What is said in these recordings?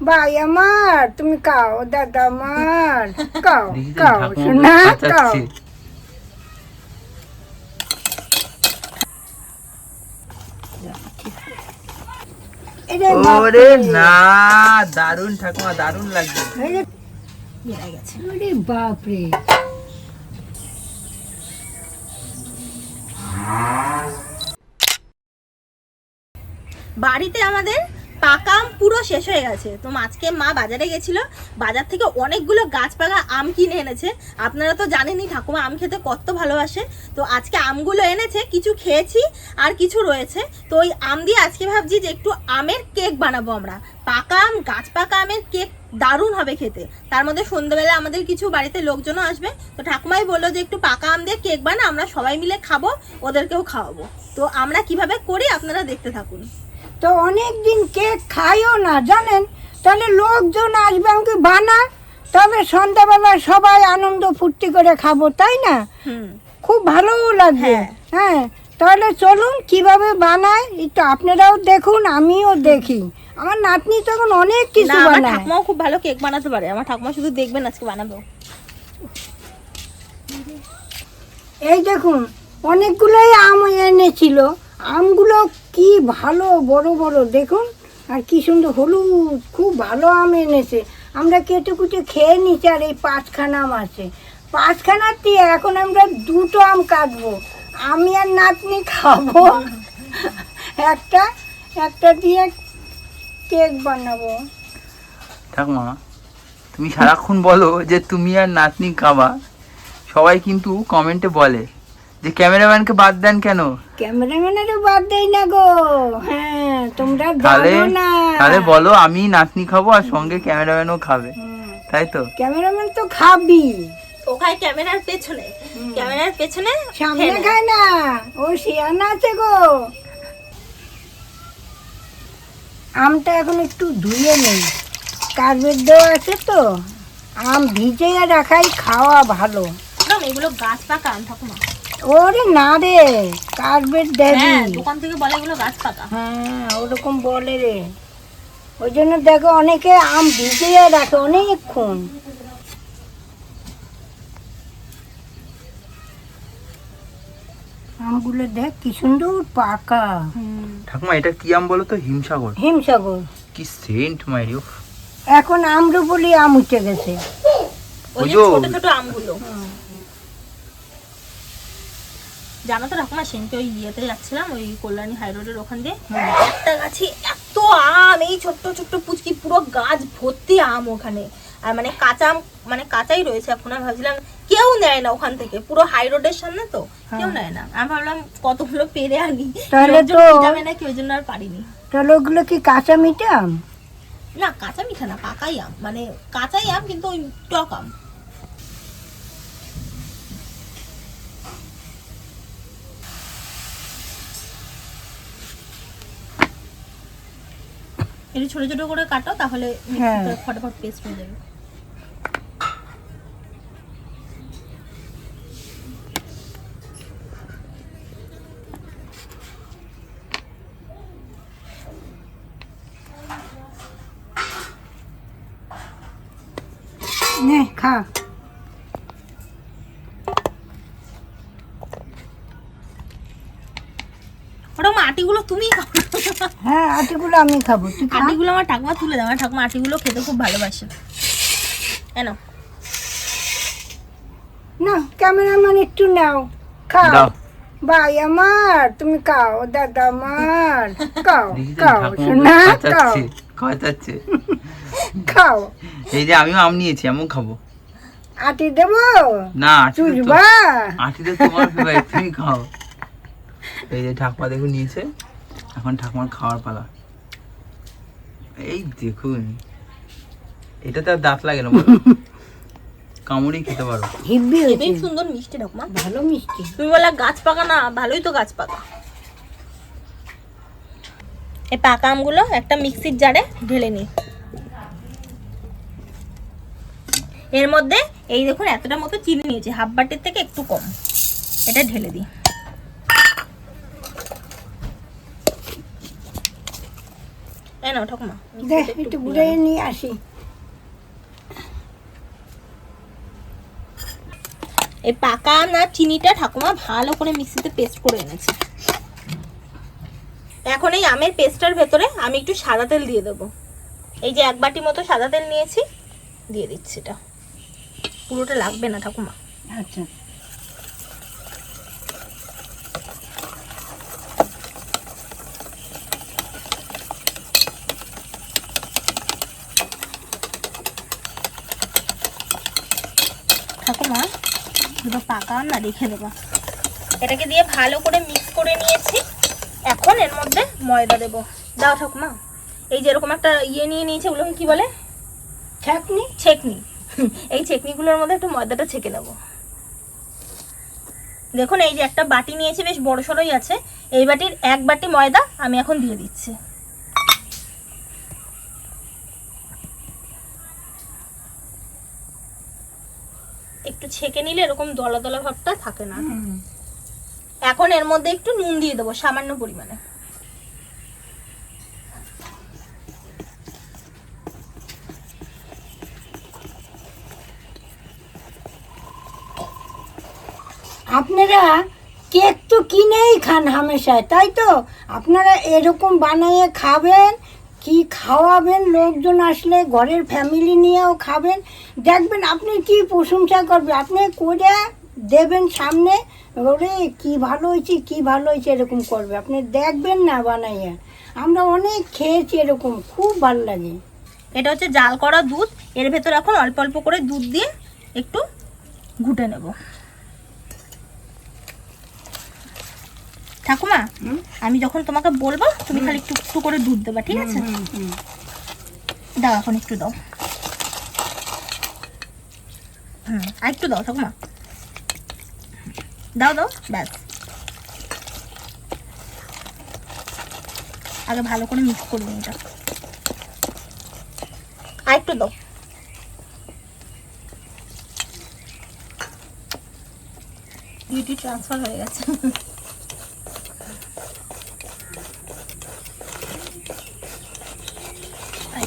ভাই আমার তুমি কাও দাদা আমার। কাও কাও শোনা কাও ওরে না দারুণ ঠাকুমা দারুণ লাগছে। এই যে ওরে বাপরে। বাড়িতে আমাদের পাকা পুরো শেষ হয়ে গেছে। তো আজকে মা বাজারে গেছিল, বাজার থেকে অনেকগুলো গাছ পাকা আম কিনে এনেছে। আপনারা তো জানেনই ঠাকুমা আম খেতে কত ভালোবাসে। তো আজকে আমগুলো এনেছে, কিছু খেয়েছি আর কিছু রয়েছে। তো ওই আম দিয়ে আজকে ভাবছি যে একটু আমের কেক বানাবো আমরা। পাকা আম, গাছ পাকা আমের কেক দারুণ হবে খেতে। তার মধ্যে সন্ধ্যেবেলা আমাদের কিছু বাড়িতে লোকজনও আসবে। তো ঠাকুমাই বলল যে একটু পাকা আম দিয়ে কেক বানা, আমরা সবাই মিলে খাব, ওদেরকেও খাওয়াবো। তো আমরা কীভাবে করি আপনারা দেখতে থাকুন। তো অনেক দিন কেক খাইও না জানেন? তাহলে লোকজন আসবে আমাকে বানা তবে সন্ধ্যাবেলা সবাই আনন্দ ফুর্তি করে খাব তাই না? খুব ভালোও লাগবে। হ্যাঁ। হ্যাঁ তাহলে চলুন কীভাবে বানায় একটু আপনারাও দেখুন আমিও দেখি। আমার নাতনি তখন অনেক কিছু বানায়। ঠাকুমাও খুব ভালো কেক বানাতে পারে। আমার ঠাকুমা শুধু দেখবেন আজকে বানাবো। এই দেখুন অনেকগুলোই আম এনেছিল। আমগুলো কি ভালো, বড় বড়। দেখুন, আর কি সুন্দর, হলুদ, খুব ভালো আম এনেছে। আমরা কেটে কুটে খেয়ে নিচ্ছি আর এই পাঁচখানা আম আছে। পাঁচখানার দিয়ে এখন আমরা দুটো আম কাটবো। আমি আর নাতনি খাব। একটা একটা দিয়ে কেক বানাবো। ঠাকুমা তুমি সারাক্ষণ বলো যে তুমি আর নাতনি খাবা। সবাই কিন্তু কমেন্টে বলে। যে ক্যামেরাম্যানকে বাদ দেন কেন? ক্যামেরাম্যানের বাদ দেই না গো। হ্যাঁ তোমরা তাহলে না। তাহলে বলো আমি নাতনি খাব আর সঙ্গে ক্যামেরাম্যানও খাবে। তাই তো? ক্যামেরাম্যান তো খাবি। ওখানে ক্যামেরার পেছনে। ক্যামেরার পেছনে সামনে খায় না। ও শিয়ানা আছে গো। আমটা এখন একটু ধুয়ে নেই। কার্বেট দেওয়া আছে তো। আম ভিজে রাখাই খাওয়া ভালো। এগুলো গাছ পাকা আম ঠাকুমা। ওরে না রে কার্বেট দেবি হ্যাঁ দোকান থেকে বলে এগুলো গাছ পাকা। হ্যাঁ ওরকম বলে রে। ওই জন্য দেখো অনেকে আম ভিজিয়ে রাখে অনেকক্ষণ। আমগুলো দেখ কি সুন্দর পাকা। ঠাকুমা এটা কি আম বলো তো? হিমসাগর। হিমসাগর। কি সেন্ট মাইরি এখন আম্রপলি আম উঠে গেছে। ওই। ছোট ছোট আমগুলো। জানো তো ঠাকুমা সেনকে ওই ইয়েতে যাচ্ছিলাম ওই কল্যাণী হাই রোডের ওখান দিয়ে। একটা গাছে এত আম এই ছোট্ট ছোট্ট পুচকি পুরো গাছ ভর্তি আম ওখানে। আর মানে কাঁচা আম মানে কাঁচাই রয়েছে এখন আমি ভাবছিলাম কেউ নেয় না ওখান থেকে। পুরো হাই রোডের সামনে তো কেউ নেয় না। আমি ভাবলাম কতগুলো পেরে আনি তাহলে তো- যাবে নাকি ওই জন্য আর পারিনি। তাহলে ওগুলো কি কাঁচা মিঠে আম? না কাঁচা মিঠা না পাকাই আম। মানে কাঁচাই আম কিন্তু ওই টক আম। একটু ছোট ছোট করে কাটো তাহলে হ্যাঁ। ফটাফট পেস্ট হয়ে যাবে ওটা আমার আটিগুলো তুমি হ্যাঁ আটিগুলো আমি খাব। আটিগুলো আমার ঠাকুমা তুলে দাও আমার ঠাকুমা আটিগুলো খেতে খুব ভালোবাসে। কেন না ক্যামেরাম্যান একটু নাও। খাও। ভাই আমার তুমি খাও। দাদা আমার খাও খাও। শোনা খাও। কাঁচাচ্ছে খাও। এই যে আমিও আম নিয়েছি আমিও খাব। আটি দেবো? না আটি তো। তোমার তুমি খাও। এই যে ঠাকুমা দেখুন নিয়েছে। এখন ঠাকুমার খাওয়ার পালা। এই দেখুন। এটা তো আর দাঁত লাগে না বলো। কামড়েই খেতে পারো। হিব্বি খুবই হয়েছে সুন্দর মিষ্টি ঠাকুমা ভালো মিষ্টি। তুমি বলে গাছ পাকা না ভালোই তো গাছ পাকা। এই পাকা আমগুলো একটা মিক্সির জারে ঢেলে নি। এর মধ্যে এই দেখুন এতটা মতো চিনি নিয়েছি। হাফ বাটির থেকে একটু কম। এটা ঢেলে দিই। এই নাও ঠাকুমা। দেখ একটু ঘুরে নিয়ে আসি। এই পাকা আর চিনিটা ঠাকুমা ভালো করে মিক্সিতে পেস্ট করে এনেছে। এখন এই আমের পেস্টটার ভেতরে আমি একটু সাদা তেল দিয়ে দেবো। এই যে এক বাটি মতো সাদা তেল নিয়েছি দিয়ে দিচ্ছি এটা। পুরোটা লাগবে না ঠাকুমা। আচ্ছা ঠাকুমা পাকা না রেখে দেবো এটাকে দিয়ে ভালো করে মিক্স করে নিয়েছি। এখন এর মধ্যে ময়দা দেবো। দাও ঠাকুমা। এই যে এরকম একটা ইয়ে নিয়ে নিয়েছে ওগুলোকে কি বলে? ছাকনি? ছেকনি। এই ছেকনিগুলোর মধ্যে একটু ময়দাটা ছেঁকে নেব। দেখুন এই যে একটা বাটি নিয়েছি বেশ বড় সড়োই আছে। এই বাটির এক বাটি ময়দা আমি এখন দিয়ে দিচ্ছি একটু ছেঁকে নিলে এরকম দলা দলা ভাবটা থাকে না। এখন এর মধ্যে একটু নুন দিয়ে দেবো সামান্য পরিমাণে। আপনারা কেক তো কিনেই খান হামেশায় তাই তো? আপনারা এরকম বানিয়ে খাবেন কি খাওয়াবেন? লোকজন আসলে ঘরের ফ্যামিলি নিয়েও খাবেন। দেখবেন আপনি কি প্রশংসা করবে আপনি করে দেবেন সামনে, ওরে, কি ভালো হয়েছে, কি ভালো হয়েছে? এরকম করবে। আপনি দেখবেন না বানাইয়া। আমরা অনেক খেয়েছি এরকম, খুব ভালো লাগে। এটা হচ্ছে জাল করা দুধ। এর ভেতর এখন অল্প অল্প করে দুধ দিয়ে একটু ঘুটে নেব। ঠাকুমা? আমি যখন তোমাকে বলব তুমি খালি একটু একটু করে দুধ দেবা ঠিক আছে। দাও এখন একটু দাও। হুম আর একটু দাও ঠাকুমা। দাও দাও ব্যাস। আগে ভালো করে মিক্স করে নিই এটা আর একটু দাও। বিউটি ট্রান্সফার হয়ে গেছে আর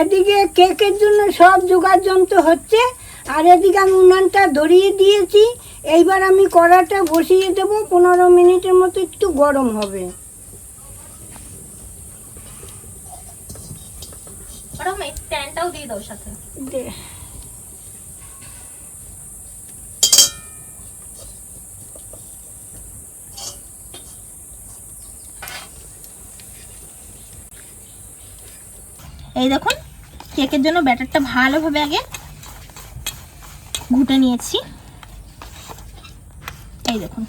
এদিকে কেকের জন্য সব জোগাড় যন্ত্র হচ্ছে আর এদিকে আমি উনানটা ধরিয়ে দিয়েছি। এইবার আমি কড়াটা বসিয়ে দেবো পনেরো মিনিটের মতো একটু গরম হবে। প্যানটাও দিয়ে দাও সাথে। এই দেখুন কেকের জন্য ব্যাটারটা ভালোভাবে আগে ঘুটে নিয়েছি। এই দেখুন।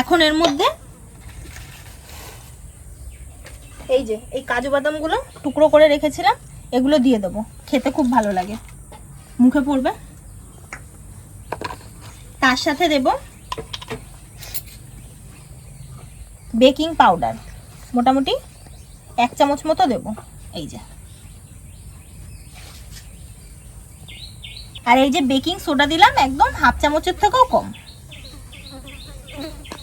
এখন এর মধ্যে এই যে, এই কাজু বাদামগুলো টুকরো করে রেখেছিলাম, এগুলো দিয়ে দেবো। খেতে খুব ভালো লাগে। মুখে পড়বে। তার সাথে দেব বেকিং পাউডার। মোটামুটি এক চামচ মতো দেব। এই যে। আর এই যে বেকিং সোডা দিলাম একদম হাফ চামচের থেকেও কম।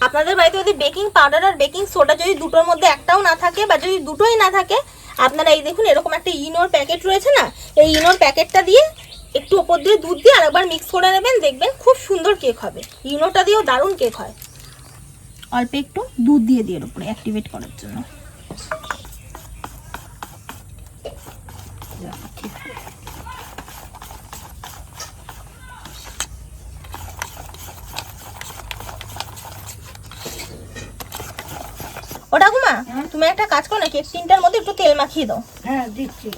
আপনাদের বাড়িতে যদি বেকিং পাউডার আর বেকিং সোডা যদি দুটোর মধ্যে একটাও না থাকে বা যদি দুটোই না থাকে আপনারা এই দেখুন এরকম একটা ইনোর প্যাকেট রয়েছে না? এই ইনোর প্যাকেটটা দিয়ে একটু ওপর দিয়ে দুধ দিয়ে আরেকবার মিক্স করে নেবেন দেখবেন খুব সুন্দর কেক হবে। ইনোটা দিয়েও দারুণ কেক হয়। অল্প একটু দুধ দিয়ে দিয়ে উপরে অ্যাক্টিভেট করার জন্য। ও ঠাকুমা তুমি একটা কাজ করো না কেক টিনটার মধ্যে একটু তেল মাখিয়ে দাও। হ্যাঁ দিচ্ছি।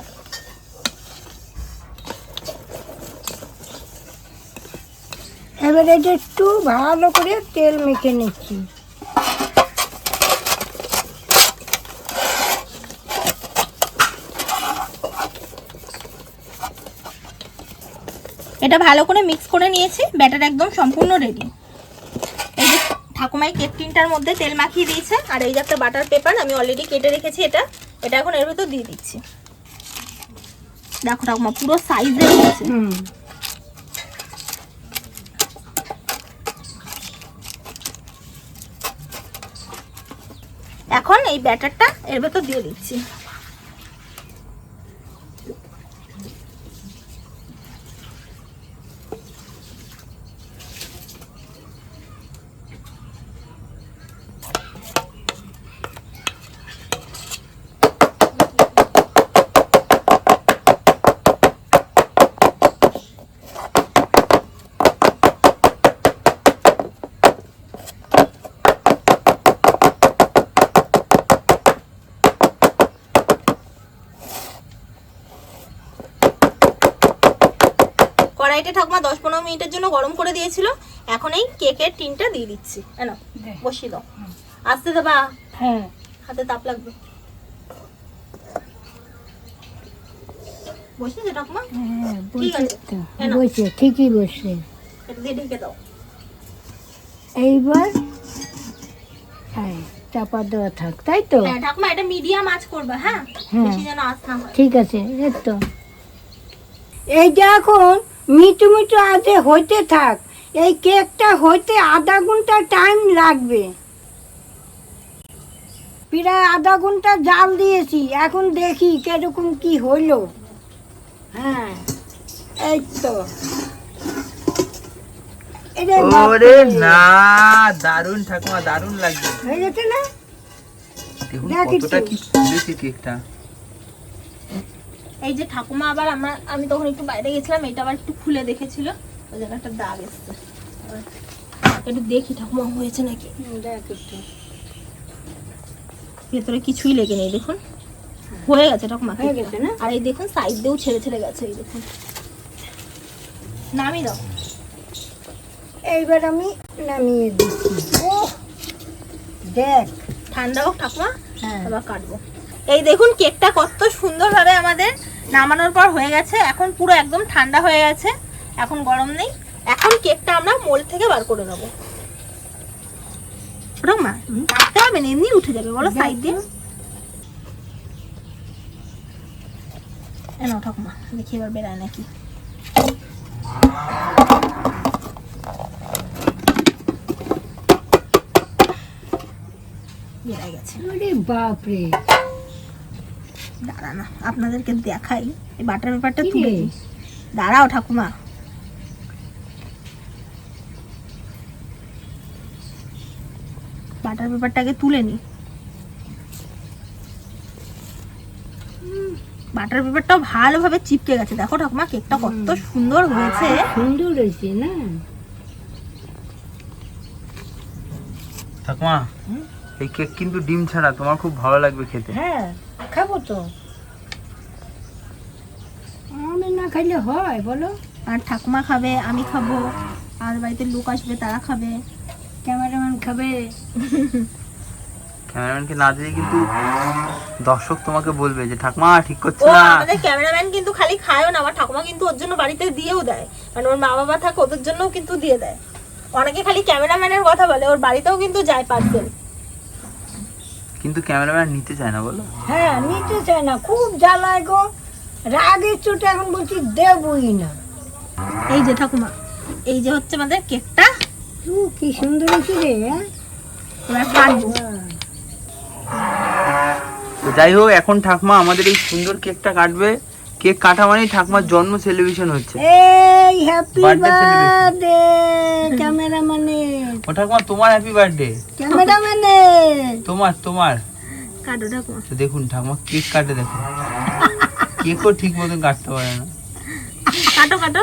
এবার এটা একটু ভালো করে তেল মেখে নিচ্ছি। এটা ভালো করে মিক্স করে নিয়েছি ব্যাটার একদম সম্পূর্ণ রেডি ঠাকুমাই কেক টিনটার মধ্যে তেল মাখিয়ে দিয়েছে। আর এই যে একটা বাটার পেপার আমি অলরেডি কেটে রেখেছি এটা। এটা এখন এর ভেতর দিয়ে দিচ্ছি। দেখো ঠাকুমা পুরো সাইজে হয়েছে হুম। এখন এই ব্যাটারটা এর ভেতর দিয়ে দিচ্ছি। কড়াইটা ঠাকুমা দশ পনেরো মিনিটের জন্য গরম করে দিয়েছিল। এখন এই কেকের টিনটা দিয়ে দিচ্ছি। এনো বসিয়ে দাও। আসতে দেবা? হ্যাঁ। হাতে তাপ লাগবে। ঠাকুমা? হ্যাঁ ঠিক আছে। বসে ঠিকই বসে। দিয়ে ঢেকে দাও। এইবার হ্যাঁ চাপা দেওয়া থাক তাই তো? হ্যাঁ ঠাকুমা এটা মিডিয়াম আঁচ করবে হ্যাঁ? হ্যাঁ। হয়। ঠিক আছে এই তো। এই যে এখন মিটু মিটু আজে হইতে থাক। এই কেকটা হইতে আধা ঘণ্টা টাইম লাগবে। প্রায় আধা ঘণ্টা জাল দিয়েছি। এখন দেখি কীরকম কি হইল। হ্যাঁ এই তো। ওরে না দারুণ ঠাকুমা দারুণ লাগবে হয়ে গেছে না? দেখুন কতটা কি ফুলেছে কেকটা। এই যে ঠাকুমা আবার আমরা আমি তখন একটু বাইরে গেছিলাম এটা আবার একটু খুলে দেখেছিল। ওই জায়গায় একটা দাগ এসছে। একটু দেখি ঠাকুমা হয়েছে নাকি? দেখ একটু। ভেতরে কিছুই লেগে নেই দেখুন। হয়ে। গেছে ঠাকুমা হয়ে। গেছে না? আর এই দেখুন সাইড দিয়েও ছেড়ে ছেড়ে গেছে এই দেখুন। নামিয়ে দাও। এইবার আমি নামিয়ে দিচ্ছি। ও দেখ। ঠান্ডা হোক ঠাকুমা। হ্যাঁ। আবার কাটবো। এই দেখুন কেকটা কত সুন্দরভাবে আমাদের নামানোর পর হয়ে গেছে এখন পুরো একদম ঠান্ডা হয়ে গেছে এখন গরম নেই। এখন কেকটা আমরা মোল থেকে বার করে নেব। ঠাকুমা কাটতে হবে না এমনি উঠে যাবে বলো সাইড দিয়ে। এ নাও ঠাকুমা দেখি এবার বেরায় নাকি। বেরায় গেছে। বাপরে। দাঁড়া না আপনাদেরকে দেখাই। এই বাটার পেপারটা তুলে দিই। দাঁড়াও ঠাকুমা। বাটার পেপারটাকে তুলে নি। বাটার পেপারটাও ভালোভাবে চিপকে গেছে। দেখো ঠাকুমা কেকটা কত সুন্দর হয়েছে। সুন্দর হয়েছে না? ঠাকুমা এই কেক কিন্তু ডিম ছাড়া তোমার খুব ভালো লাগবে খেতে। হ্যাঁ। খাব তো? আমি না খাইলে হয় বলো। আর ঠাকুমা খাবে আমি খাব। আর বাড়িতে লোক আসবে তারা খাবে। ক্যামেরাম্যান খাবে। ক্যামেরাম্যানকে না দিলে কিন্তু দর্শক তোমাকে বলবে যে ঠাকুমা ঠিক করছে না? আমাদের ক্যামেরাম্যান কিন্তু খালি খায়ও না আমার ঠাকুমা কিন্তু ওর জন্য বাড়িতে দিয়েও দেয়। মানে ওর মা বাবা থাকে ওদের জন্যও কিন্তু দিয়ে দেয়। অনেকে খালি ক্যামেরাম্যানের কথা বলে ওর বাড়িতেও কিন্তু যায় পার্সেল কিন্তু ক্যামেরাম্যান নিতে চায় না বলো। হ্যাঁ নিতে চায় না খুব জ্বালায় গো। রাগের চোটে এখন বলছি দেবই না। এই যে ঠাকুমা এই যে হচ্ছে আমাদের কেকটা। কি সুন্দর হয়েছে রে। হ্যাঁ? যাই হোক এখন ঠাকুমা আমাদের এই সুন্দর কেকটা কাটবে। কেক কাটা মানেই ঠাকুমার জন্ম সেলিব্রেশন হচ্ছে। এই হ্যাপি. বার্থডে ক্যামেরাম্যানে ও ঠাকুমা তোমার হ্যাপি বার্থডে ক্যামেরাম্যানে তোমার তোমার। কাটো ঠাকুমা। তো দেখুন ঠাকুমা কেক কাটে দেখুন কেকও ঠিক মতন কাটতে পারে না। কাটো কাটো।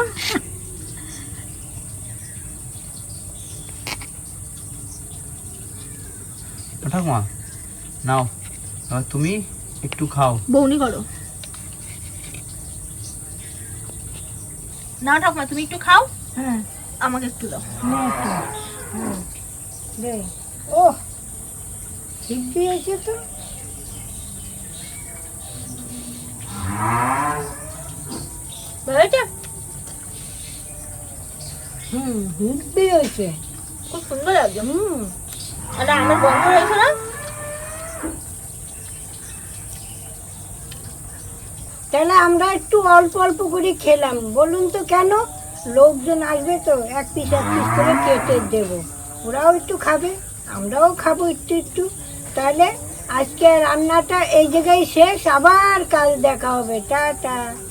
ঠাকুমা নাও তুমি একটু খাও। বৌনি করো। না ঠাকুমা তুমি একটু খাও। হ্যাঁ। আমাকে একটু দাও। নে একটু। হ্যাঁ, দে। ও ঠিক দিয়েছে তো। হয়েছে হুম হিব্বি হয়েছে খুব সুন্দর লাগছে। হুম। আরে আমের গন্ধ হয়েছে না? তাহলে আমরা একটু অল্প অল্প করে খেলাম। বলুন তো কেন? লোকজন আসবে তো, এক পিস এক পিস করে কেটে দেব। ওরাও একটু খাবে, আমরাও খাব একটু একটু। তাহলে আজকে রান্নাটা এই জায়গায় শেষ। আবার কাল দেখা হবে। টা টাটা।